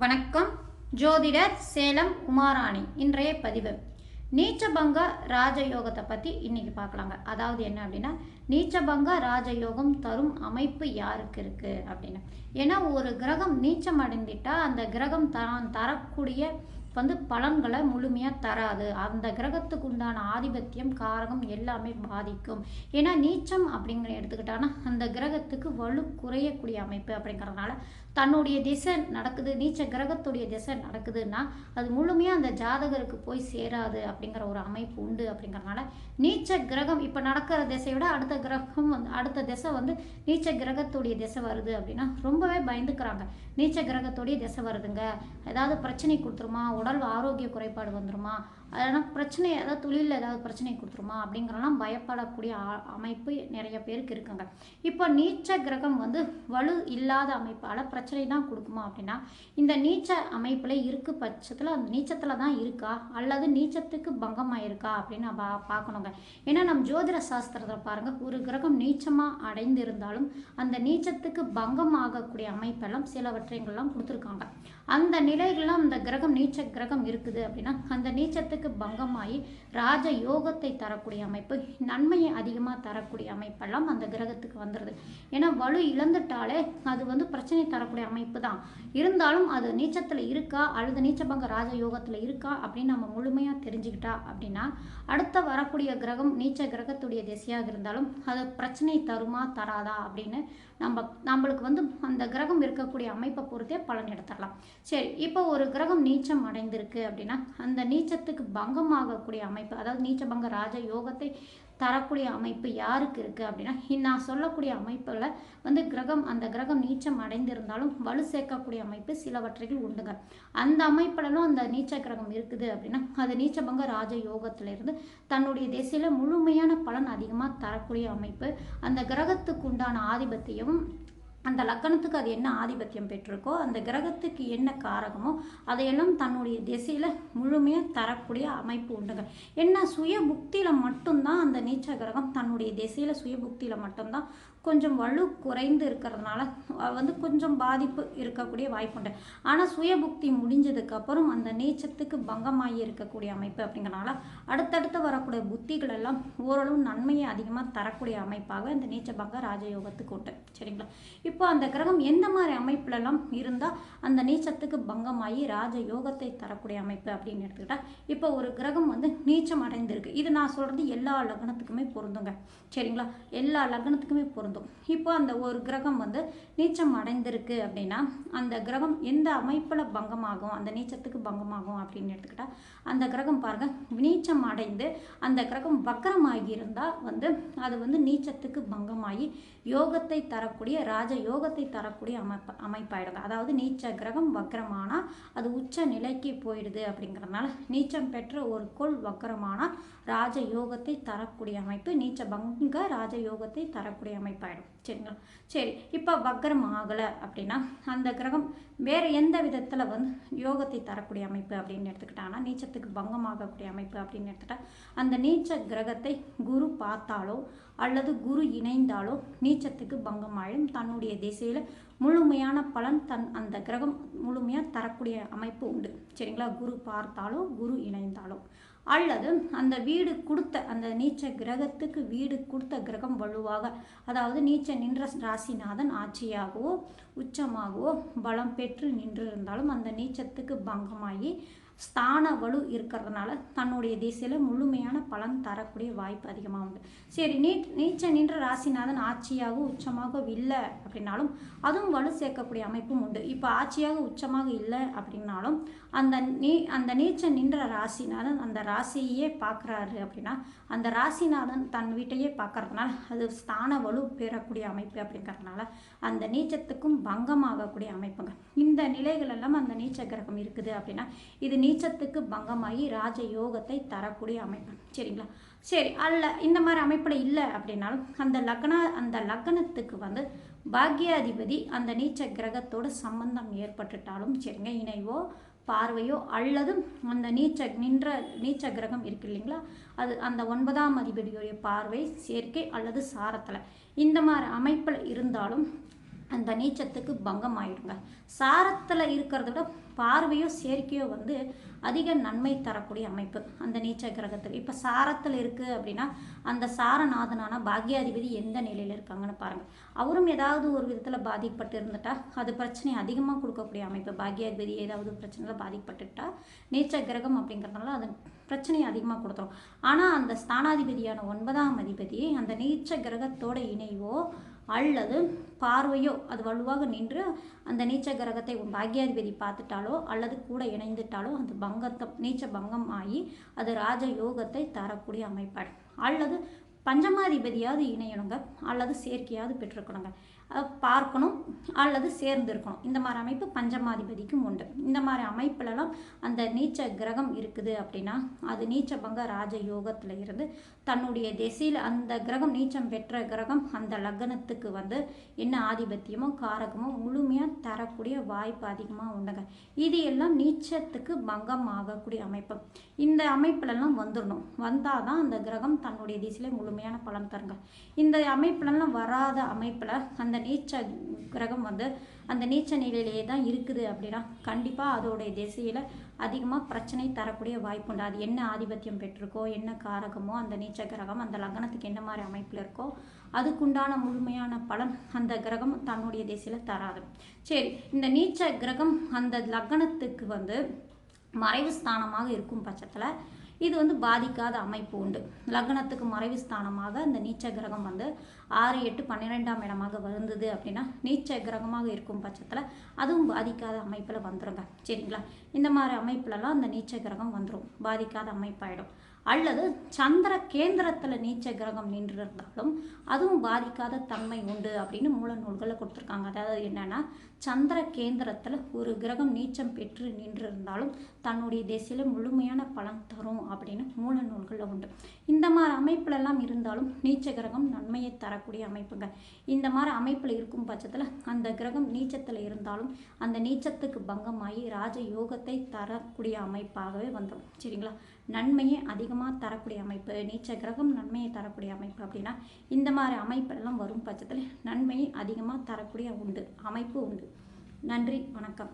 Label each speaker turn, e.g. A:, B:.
A: வணக்கம். ஜோதிடர் சேலம் உமாராணி. இன்றைய பதிவு. நீச்சபங்க ராஜயோகத்தை பற்றி இன்னைக்கு பார்க்கலாங்க. அதாவது என்ன அப்படின்னா நீச்சபங்க ராஜயோகம் தரும் அமைப்பு யாருக்கு இருக்குது அப்படின்னு. ஏன்னா ஒரு கிரகம் நீச்சம் அடைந்துட்டால் அந்த கிரகம் தான் தரக்கூடிய வந்து பலன்களை முழுமையாக தராது. அந்த கிரகத்துக்கு உண்டான ஆதிபத்தியம் காரகம் எல்லாமே பாதிக்கும். ஏன்னா நீச்சம் அப்படிங்கிற எடுத்துக்கிட்டான்னா அந்த கிரகத்துக்கு வலு குறையக்கூடிய அமைப்பு அப்படிங்கிறதுனால தன்னுடைய திசை நடக்குது நீச்ச கிரகத்துடைய திசை நடக்குதுன்னா அது முழுமையாக அந்த ஜாதகருக்கு போய் சேராது அப்படிங்கிற ஒரு அமைப்பு உண்டு அப்படிங்கிறதுனால நீச்ச கிரகம் இப்போ நடக்கிற திசையை விட அடுத்த கிரகம் வந்து அடுத்த திசை வந்து நீச்ச கிரகத்துடைய திசை வருது அப்படின்னா ரொம்பவே பயந்துக்கிறாங்க. நீச்ச கிரகத்துடைய திசை வருதுங்க. ஏதாவது பிரச்சனை கொடுத்துருமா? உடல் ஆரோக்கிய குறைபாடு வந்துருமா? அதனால் பிரச்சனை ஏதாவது தொழிலில் ஏதாவது பிரச்சனை கொடுத்துருமா? அப்படிங்கிறலாம் பயப்படக்கூடிய அமைப்பு நிறைய பேருக்கு இருக்குங்க. இப்போ நீச்ச கிரகம் வந்து வலு இல்லாத அமைப்பால் பிரச்சனை தான் கொடுக்குமா அப்படின்னா இந்த நீச்ச அமைப்பில் இருக்கு பட்சத்தில் அந்த நீச்சத்தில் தான் இருக்கா? அல்லது நீச்சத்துக்கு பங்கமாயிருக்கா அப்படின்னு நம்ம பார்க்கணுங்க. ஏன்னா நம்ம ஜோதிட சாஸ்திரத்தில் பாருங்கள் ஒரு கிரகம் நீச்சமாக அடைந்திருந்தாலும் அந்த நீச்சத்துக்கு பங்கம் ஆகக்கூடிய அமைப்பெல்லாம் சிலவற்றைகள்லாம் கொடுத்துருக்காங்க. அந்த நிலைகள்லாம் அந்த கிரகம் நீச்ச கிரகம் இருக்குது அப்படின்னா அந்த நீச்சத்துக்கு பங்கமாகி ராஜ யோகத்தை தரக்கூடிய அமைப்பு நன்மையை அதிகமாக தரக்கூடிய அமைப்பெல்லாம் அந்த கிரகத்துக்கு வந்துடுது ஏன்னா வலு இழந்துட்டாலே அது வந்து பிரச்சனை தரக்கூடிய அமைப்பு தான் இருந்தாலும் அது நீச்சத்தில் இருக்கா அல்லது நீச்சபங்க ராஜ யோகத்தில் இருக்கா அப்படின்னு நம்ம முழுமையாக தெரிஞ்சுக்கிட்டா அப்படின்னா அடுத்த வரக்கூடிய கிரகம் நீச்ச கிரகத்துடைய திசையாக இருந்தாலும் அது பிரச்சனை தருமா தராதா அப்படின்னு நம்ம நம்மளுக்கு வந்து அந்த கிரகம் இருக்கக்கூடிய அமைப்பை பொறுத்தே பலன் எடுத்துடலாம். சரி இப்போ ஒரு கிரகம் நீச்சம் அடைந்திருக்கு அப்படின்னா அந்த நீச்சத்துக்கு பங்கமாகக்கூடிய அமைப்பு அதாவது நீச்சபங்க ராஜ யோகத்தை தரக்கூடிய அமைப்பு யாருக்கு இருக்குது அப்படின்னா நான் சொல்லக்கூடிய அமைப்பில் வந்து கிரகம் அந்த கிரகம் நீச்சம் அடைந்திருந்தாலும் வலு சேர்க்கக்கூடிய அமைப்பு சிலவற்றைகள் உண்டுங்க. அந்த அமைப்பிலும் அந்த நீச்ச கிரகம் இருக்குது அப்படின்னா அது நீச்சபங்க ராஜ யோகத்திலிருந்து தன்னுடைய திசையில் முழுமையான பலன் அதிகமாக தரக்கூடிய அமைப்பு. அந்த கிரகத்துக்கு உண்டான ஆதிபத்தியம் அந்த லக்கணத்துக்கு அது என்ன ஆதிபத்தியம் பெற்றிருக்கோ அந்த கிரகத்துக்கு என்ன காரகமோ அதையெல்லாம் தன்னுடைய திசையில் முழுமையாக தரக்கூடிய அமைப்பு உண்டுங்க. என்ன சுய புக்தியில் மட்டும்தான் அந்த நீச்ச கிரகம் தன்னுடைய திசையில் சுய புக்தியில் மட்டும்தான் கொஞ்சம் வலு குறைந்து இருக்கிறதுனால வந்து கொஞ்சம் பாதிப்பு இருக்கக்கூடிய வாய்ப்பு உண்டு. ஆனால் சுய புக்தி முடிஞ்சதுக்கப்புறம் அந்த நீச்சத்துக்கு பங்கமாகி இருக்கக்கூடிய அமைப்பு அப்படிங்கிறனால அடுத்தடுத்து வரக்கூடிய புத்திகள் எல்லாம் ஓரளவு நன்மையை அதிகமாக தரக்கூடிய அமைப்பாக இந்த நீச்சபங்க ராஜயோகத்துக்கு உண்டு. சரிங்களா? இப்போ அந்த கிரகம் எந்த மாதிரி அமைப்புலலாம் இருந்தால் அந்த நீச்சத்துக்கு பங்கமாகி ராஜ யோகத்தை தரக்கூடிய அமைப்பு அப்படின்னு எடுத்துக்கிட்டால் இப்போ ஒரு கிரகம் வந்து நீச்சம் அடைந்திருக்கு. இது நான் சொல்கிறது எல்லா லக்னத்துக்குமே பொருந்துங்க. சரிங்களா? எல்லா லக்னத்துக்குமே பொருந்தும். இப்போ அந்த ஒரு கிரகம் வந்து நீச்சம் அடைந்திருக்கு அப்படின்னா அந்த கிரகம் எந்த அமைப்பில் பங்கமாகும் அந்த நீச்சத்துக்கு பங்கமாகும் அப்படின்னு எடுத்துக்கிட்டால் அந்த கிரகம் பாருங்க நீச்சம் அடைந்து அந்த கிரகம் வக்கரமாகி இருந்தால் வந்து அது வந்து நீச்சத்துக்கு பங்கமாகி யோகத்தை தரக்கூடிய ராஜ யோகத்தை தரக்கூடிய அமைப்பு அமைப்பாயிடுங்க அதாவது நீச்ச கிரகம் வக்கரமானால் அது உச்ச நிலைக்கு போயிடுது அப்படிங்கிறதுனால நீச்சம் பெற்ற ஒரு கோள் வக்கரமானால் ராஜ யோகத்தை தரக்கூடிய அமைப்பு நீச்ச பங்க ராஜ யோகத்தை தரக்கூடிய அமைப்பாயிடும். சரிங்களா சரி இப்போ வக்கரம் ஆகலை அப்படின்னா அந்த கிரகம் வேறு எந்த விதத்தில் வந்து யோகத்தை தரக்கூடிய அமைப்பு அப்படின்னு எடுத்துக்கிட்டாங்கன்னா நீச்சத்துக்கு பங்கமாகக்கூடிய அமைப்பு அப்படின்னு எடுத்துட்டா அந்த நீச்ச கிரகத்தை குரு பார்த்தாலோ அல்லது குரு இணைந்தாலோ நீச்சத்துக்கு பங்கமாயிடும் தன்னுடைய திசையில் முழுமையான பலன் தன் அந்த கிரகம் முழுமையாக தரக்கூடிய அமைப்பு உண்டு. சரிங்களா? குரு பார்த்தாலோ குரு இணைந்தாலோ. அல்லது அந்த வீடு கொடுத்த அந்த நீச்ச கிரகத்துக்கு வீடு கொடுத்த கிரகம் வலுவாக அதாவது நீச்ச நின்ற ராசிநாதன் ஆட்சியாகவோ உச்சமாகவோ பலம் பெற்று நின்றிருந்தாலும் அந்த நீச்சத்துக்கு பங்கமாகி ஸ்தான வலு இருக்கிறதுனால தன்னுடைய திசையில் முழுமையான பலன் தரக்கூடிய வாய்ப்பு அதிகமாக உண்டு. சரி நீ நீச்ச நின்ற ராசிநாதன் ஆட்சியாக உச்சமாக இல்லை அப்படின்னாலும் அதுவும் வலு சேர்க்கக்கூடிய அமைப்பும் உண்டு. இப்போ ஆட்சியாக உச்சமாக இல்லை அப்படின்னாலும் அந்த நீ அந்த நீச்ச நின்ற ராசிநாதன் அந்த ராசியையே பார்க்குறாரு அப்படின்னா அந்த ராசிநாதன் தன் வீட்டையே பார்க்கறதுனால அது ஸ்தான வலு பெறக்கூடிய அமைப்பு அப்படிங்கிறதுனால அந்த நீச்சத்துக்கும் பங்கமாகக்கூடிய அமைப்புங்க. இந்த நிலைகள் எல்லாம் அந்த நீச்ச கிரகம் இருக்குது அப்படின்னா இது நீச்சத்துக்கு பங்கமாகி ராஜ யோகத்தை தரக்கூடிய அமைப்பு. சரிங்களா? சரி அல்ல இந்த மாதிரி அமைப்பில் இல்லை அப்படின்னாலும் அந்த லக்ன அந்த லக்னத்துக்கு வந்து பாக்யாதிபதி அந்த நீச்ச கிரகத்தோட சம்பந்தம் ஏற்பட்டுட்டாலும் சரிங்க இணைவோ பார்வையோ அல்லது அந்த நீச்ச நின்ற நீச்ச கிரகம் இருக்கு இல்லைங்களா? அது அந்த ஒன்பதாம் அதிபதியுடைய பார்வை சேர்க்கை அல்லது சாரத்தில். இந்த மாதிரி அமைப்பில் இருந்தாலும் அந்த நீச்சத்துக்கு பங்கம் ஆயிடுங்க சாரத்தில் இருக்கிறத விட பார்வையோ சேர்க்கையோ வந்து அதிக நன்மை தரக்கூடிய அமைப்பு அந்த நீச்ச கிரகத்துக்கு இப்போ சாரத்தில் இருக்குது அப்படின்னா அந்த சாரநாதனான பாக்யாதிபதி எந்த நிலையில் இருக்காங்கன்னு பாருங்கள் அவரும் ஏதாவது ஒரு விதத்தில் பாதிக்கப்பட்டு இருந்துட்டா அது பிரச்சனை அதிகமாக கொடுக்கக்கூடிய அமைப்பு. பாக்யாதிபதி ஏதாவது பிரச்சனையில் பாதிக்கப்பட்டுட்டா நீச்ச கிரகம் அப்படிங்கிறதுனால அது பிரச்சனையை அதிகமாக கொடுத்துரும். ஆனால் அந்த ஸ்தானாதிபதியான ஒன்பதாம் அதிபதி அந்த நீச்ச கிரகத்தோட இணைவோ அல்லது பார்வையோ அது வலுவாக நின்று அந்த நீச்ச கிரகத்தை பாக்யாதிபதி பார்த்துட்டாலோ அல்லது கூட இணைந்துட்டாலோ அந்த பங்கத்தை நீச்ச பங்கம் ஆகி அது ராஜ யோகத்தை தரக்கூடிய அமைப்பாடு அல்லது பஞ்சமாதிபதியாவது இணையணுங்க. அல்லது சேர்க்கையாவது பெற்றுக்கணுங்க பார்க்கணும் அல்லது சேர்ந்திருக்கணும். இந்த மாதிரி அமைப்பு பஞ்சமாதிபதிக்கும் உண்டு. இந்த மாதிரி அமைப்புலலாம் அந்த நீச்ச கிரகம் இருக்குது அப்படின்னா அது நீச்ச பங்க ராஜ யோகத்தில் இருந்து தன்னுடைய திசையில் அந்த கிரகம் நீச்சம் பெற்ற கிரகம் அந்த லக்னத்துக்கு வந்து என்ன ஆதிபத்தியமோ காரகமோ முழுமையாக தரக்கூடிய வாய்ப்பு அதிகமாக உண்டுங்க. இது எல்லாம் நீச்சத்துக்கு பங்கம் ஆகக்கூடிய அமைப்பு. இந்த அமைப்புலலாம் வந்துடணும் வந்தால் தான் அந்த கிரகம் தன்னுடைய திசையில முழுமையான பலன் தருங்க. இந்த அமைப்புலலாம் வராத அமைப்பில் அந்த நீச்ச கிரகம் வந்து அந்த நீச்ச நிலையிலேயே தான் இருக்குது அப்படின்னா கண்டிப்பாக அதோடைய திசையில் அதிகமாக பிரச்சனை தரக்கூடிய வாய்ப்பு உண்டு. அது என்ன ஆதிபத்தியம் பெற்றிருக்கோ என்ன காரகமோ அந்த நீச்ச கிரகம் அந்த லக்னத்துக்கு என்ன மாதிரி அமைப்பில் இருக்கோ அதுக்குண்டான முழுமையான பலன் அந்த கிரகம் தன்னுடைய திசையில் தராது. சரி இந்த நீச்ச கிரகம் அந்த லக்னத்துக்கு வந்து மறைவு ஸ்தானமாக இருக்கும் பட்சத்தில் இது வந்து பாதிக்காத அமைப்பு உண்டு. லக்னத்துக்கு மறைவு ஸ்தானமாக அந்த நீச்ச கிரகம் வந்து ஆறு எட்டு பன்னிரெண்டாம் இடமாக வந்தது அப்படின்னா நீச்ச கிரகமாக இருக்கும் பட்சத்தில் அதுவும் பாதிக்காத அமைப்பில் வந்துருங்க. சரிங்களா? இந்த மாதிரி அமைப்புலலாம் அந்த நீச்ச கிரகம் வந்துடும் பாதிக்காத அமைப்பாயிடும். அல்லது சந்திர கேந்திரத்தில் நீச்ச கிரகம் நின்று இருந்தாலும் அதுவும் பாதிக்காத தன்மை உண்டு அப்படின்னு மூல நூல்களில் கொடுத்துருக்காங்க. அதாவது என்னென்னா சந்திர கேந்திரத்தில் ஒரு கிரகம் நீச்சம் பெற்று நின்று இருந்தாலும் தன்னுடைய திசையில் முழுமையான பலன் தரும் அப்படின்னு மூல நூல்களில் உண்டு. இந்த மாதிரி அமைப்புலெல்லாம் இருந்தாலும் நீச்ச கிரகம் நன்மையை தரக்கூடிய அமைப்புங்க. இந்த மாதிரி அமைப்பில் இருக்கும் பட்சத்தில் அந்த கிரகம் நீச்சத்தில் இருந்தாலும் அந்த நீச்சத்துக்கு பங்கமாகி ராஜ யோகத்தை தரக்கூடிய அமைப்பாகவே வந்துடும். சரிங்களா? நன்மையை அதிகமாக தரக்கூடிய அமைப்பு நீச்ச கிரகம் நன்மையை தரக்கூடிய அமைப்பு அப்படின்னா இந்த மாதிரி அமைப்பெல்லாம் வரும் பட்சத்தில் நன்மையை அதிகமாக தரக்கூடிய உண்டு அமைப்பு உண்டு. நன்றி வணக்கம்.